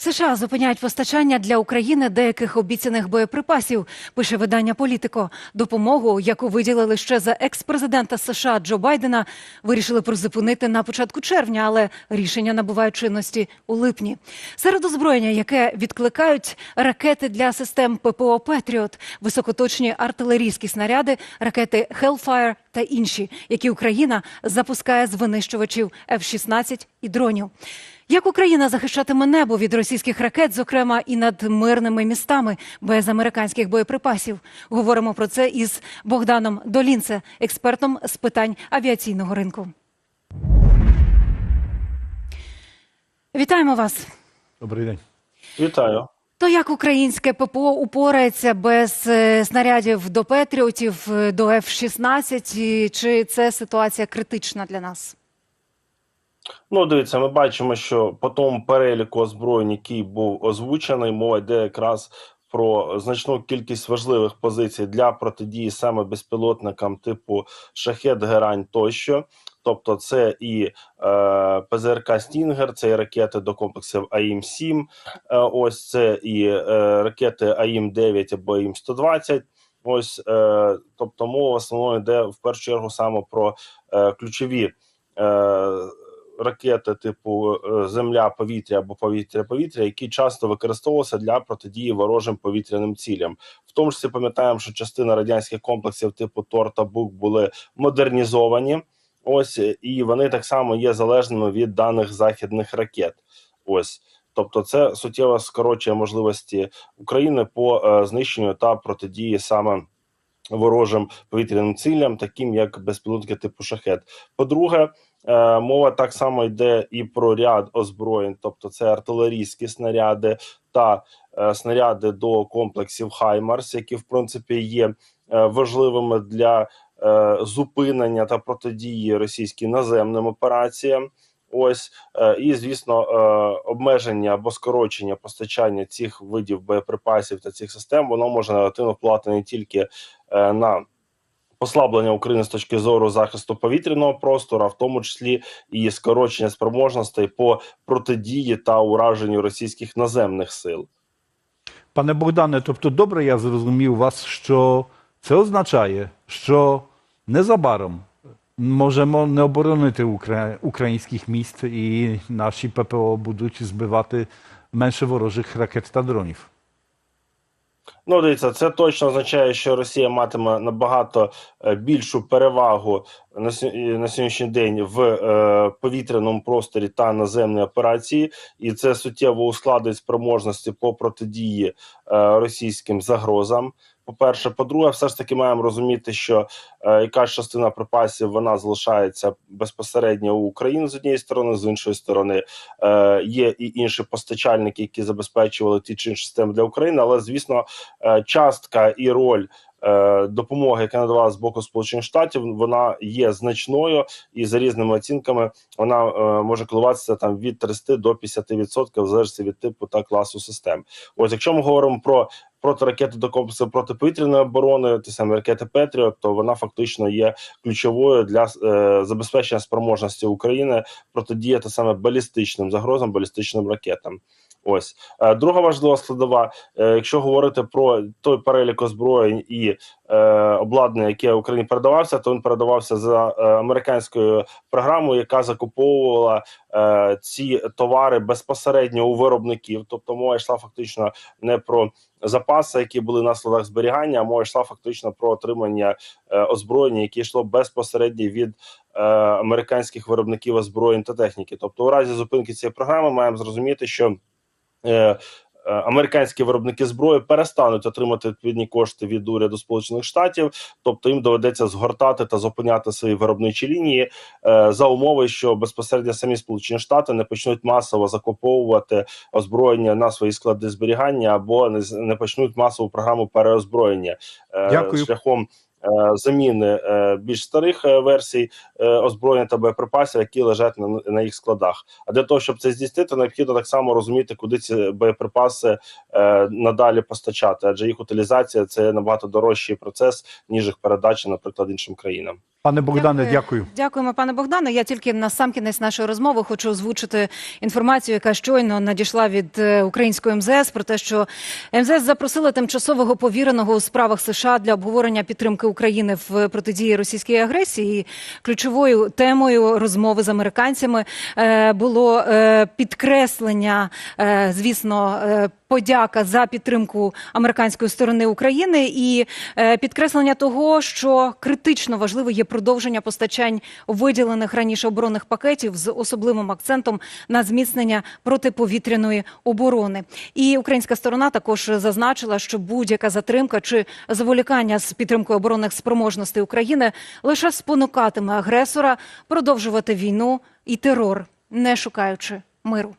США зупиняють постачання для України деяких обіцяних боєприпасів. Пише видання Політико. Допомогу, яку виділили ще за екс-президента США Джо Байдена, вирішили призупинити на початку червня, але рішення набувають чинності у липні. Серед озброєння, яке відкликають ракети для систем ППО Петріот, високоточні артилерійські снаряди, ракети Hellfire та інші, які Україна запускає з винищувачів F-16 і дронів. Як Україна захищатиме небо від російських ракет, зокрема і над мирними містами без американських боєприпасів? Говоримо про це із Богданом Долінце, експертом з питань авіаційного ринку. Вітаємо вас. Добрий день. Вітаю. То як українське ППО упорається без е, снарядів до Петріотів, е, до F-16, чи це ситуація критична для нас? Ну, дивіться, ми бачимо, що по тому переліку озброєнь, який був озвучений, мова йде якраз про значну кількість важливих позицій для протидії саме безпілотникам типу шахет, герань тощо. Тобто, це і е, ПЗРК Стінгер, це і ракети до комплексів АІМ-7, е, ось це і е, ракети АІМ-9 або АІМ-120. Ось, е, тобто, мова в основному йде в першу чергу саме про е, ключові. Е, ракети типу е, земля, повітря або повітря-повітря, які часто використовувалися для протидії ворожим повітряним цілям. В тому числі пам'ятаємо, що частина радянських комплексів типу Тор та Бук були модернізовані. Ось і вони так само є залежними від даних західних ракет. Ось. Тобто, це суттєво скорочує можливості України по е, знищенню та протидії саме ворожим повітряним цілям, таким як безпілотники типу шахет. По-друге, е, мова так само йде і про ряд озброєнь, тобто це артилерійські снаряди та е, снаряди до комплексів Хаймарс, які в принципі є е, важливими для зупинення та протидії російським наземним операціям. Ось і звісно, обмеження або скорочення постачання цих видів боєприпасів та цих систем воно може негативно впливати не тільки на послаблення України з точки зору захисту повітряного простору, а в тому числі і скорочення спроможностей по протидії та ураженню російських наземних сил. Пане Богдане, тобто добре я зрозумів вас, що це означає, що незабаром можемо не оборонити укра- українських міст і наші ППО будуть збивати менше ворожих ракет та дронів. Ну, дивіться, це точно означає, що Росія матиме набагато е, більшу перевагу на сьогоднішній день в е, повітряному просторі та наземній операції, і це суттєво ускладить спроможності по протидії е, російським загрозам. По-перше, по-друге, все ж таки маємо розуміти, що е, якась частина припасів вона залишається безпосередньо у Україні з однієї сторони, з іншої сторони е, є і інші постачальники, які забезпечували ті чи інші системи для України. Але звісно, е, частка і роль. е, Допомоги, яка надавала з боку Сполучених Штатів, вона є значною, і за різними оцінками вона е, може коливатися там від 30 до 50%, в залежності від типу та класу систем. Ось якщо ми говоримо про протиракети до комплексу протиповітряної оборони, ті самі ракети Петріот, то вона фактично є ключовою для е, забезпечення спроможності України протидіяти саме балістичним загрозам, балістичним ракетам. Ось Е, друга важлива складова. е, Якщо говорити про той перелік озброєнь і е, обладнання, яке Україні передавався, то він передавався за американською програмою, яка закуповувала ці товари безпосередньо у виробників. Тобто мова йшла фактично не про запаси, які були на складах зберігання, а мова йшла фактично про отримання озброєння, яке йшло безпосередньо від американських виробників озброєнь та техніки. Тобто, у разі зупинки цієї програми маємо зрозуміти, що Американські виробники зброї перестануть отримати відповідні кошти від уряду Сполучених Штатів, тобто їм доведеться згортати та зупиняти свої виробничі лінії е, за умови, що безпосередньо самі Сполучені Штати не почнуть масово закуповувати озброєння на свої склади зберігання або не, не почнуть масову програму переозброєння е, шляхом. Е, Заміни е, більш старих е, версій озброєння та боєприпасів, які лежать на, на їх складах. А для того, щоб це здійснити, необхідно так само розуміти, куди ці боєприпаси надалі постачати, адже їх утилізація це набагато дорожчий процес, ніж їх передача, наприклад, іншим країнам. Пане Богдане, Дякую. дякую. Дякуємо, пане Богдане. Я тільки на сам кінець нашої розмови хочу озвучити інформацію, яка щойно надійшла від е, української МЗС про те, що МЗС запросила тимчасового повіреного у справах США для обговорення підтримки України в протидії російській агресії. І ключовою темою розмови з американцями е, було е, підкреслення, звісно. Подяка за підтримку американської сторони України і е, підкреслення того, що критично важливо є продовження постачань виділених раніше оборонних пакетів з особливим акцентом на зміцнення протиповітряної оборони. І українська сторона також зазначила, що будь-яка затримка чи заволікання з підтримкою оборонних спроможностей України лише спонукатиме агресора продовжувати війну і терор, не шукаючи миру.